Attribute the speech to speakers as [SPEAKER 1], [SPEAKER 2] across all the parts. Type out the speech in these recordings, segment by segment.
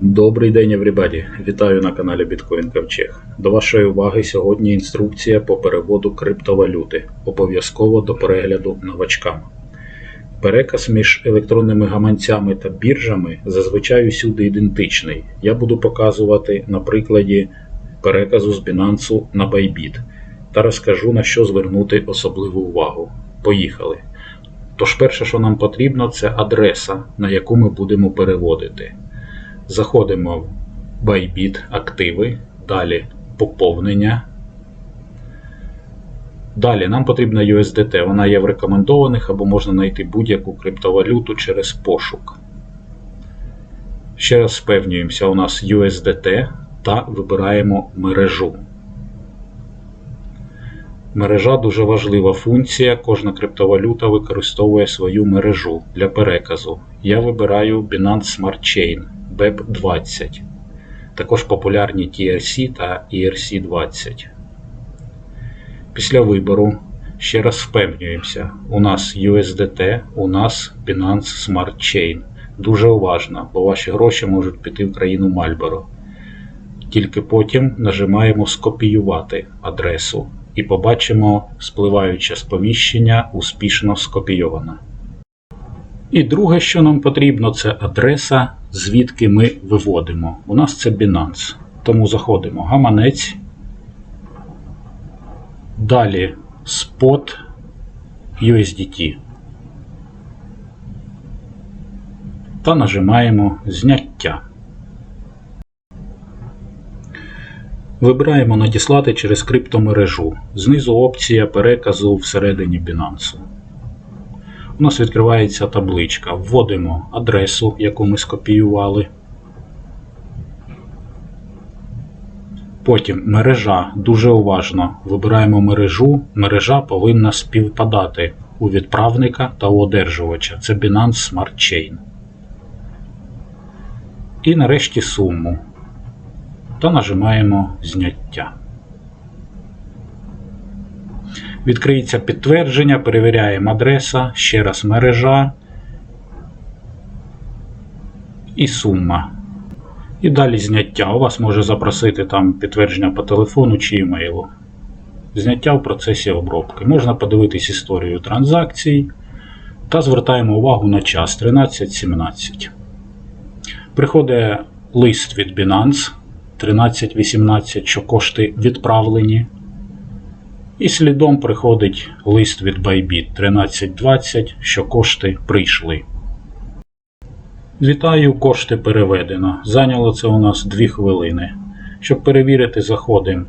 [SPEAKER 1] Добрий день, everybody! Вітаю на каналі Bitcoin Ковчег. До вашої уваги сьогодні інструкція по переводу криптовалюти. Обов'язково до перегляду новачкам. Переказ між електронними гаманцями та біржами зазвичай усюди ідентичний. Я буду показувати на прикладі переказу з Binance на Bybit та розкажу на що звернути особливу увагу. Поїхали! Тож перше, що нам потрібно, це адреса, на яку ми будемо переводити. Заходимо в Bybit активи, далі поповнення. Далі нам потрібна USDT, вона є в рекомендованих або можна знайти будь-яку криптовалюту через пошук. Ще раз впевнюємося, у нас USDT та вибираємо мережу. Мережа дуже важлива функція. Кожна криптовалюта використовує свою мережу для переказу. Я вибираю Binance Smart Chain BEP20. Також популярні TRC та ERC20. Після вибору ще раз впевнюємося. У нас USDT, у нас Binance Smart Chain. Дуже уважно, бо ваші гроші можуть піти в країну Мальборо. Тільки потім нажимаємо скопіювати адресу і побачимо спливаюче сповіщення успішно скопійовано. І друге, що нам потрібно, це адреса, звідки ми виводимо. У нас це Binance. Тому заходимо гаманець. Далі Spot USDT. Та нажимаємо зняття. Вибираємо надіслати через криптомережу. Знизу опція переказу всередині Binance. У нас відкривається табличка. Вводимо адресу, яку ми скопіювали. Потім мережа. Дуже уважно. Вибираємо мережу. Мережа повинна співпадати у відправника та у одержувача. Це Binance Smart Chain. І нарешті суму. Та нажимаємо зняття. Відкриється підтвердження, перевіряємо адреса, ще раз мережа і сума. І далі зняття. У вас може запросити там підтвердження по телефону чи емейлу. Зняття в процесі обробки. Можна подивитись історію транзакцій та звертаємо увагу на час 13.17. Приходить лист від Binance 13.18, що кошти відправлені. І слідом приходить лист від Bybit 13.20, що кошти прийшли. Вітаю, кошти переведено. Зайняло це у нас 2 хвилини. Щоб перевірити, заходимо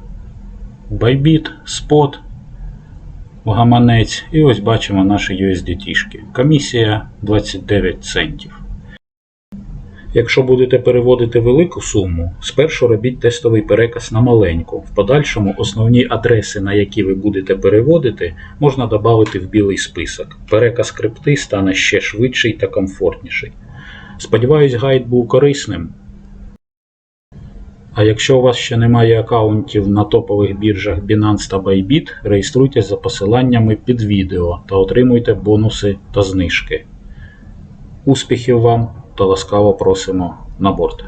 [SPEAKER 1] в Bybit, Spot, в гаманець. І ось бачимо наші USDT. -шки. Комісія 29 центів. Якщо будете переводити велику суму, спершу робіть тестовий переказ на маленьку. В подальшому основні адреси, на які ви будете переводити, можна додати в білий список. Переказ крипти стане ще швидший та комфортніший. Сподіваюсь, гайд був корисним. А якщо у вас ще немає аккаунтів на топових біржах Binance та Bybit, реєструйтесь за посиланнями під відео та отримуйте бонуси та знижки. Успіхів вам! Та ласкаво просимо на борт.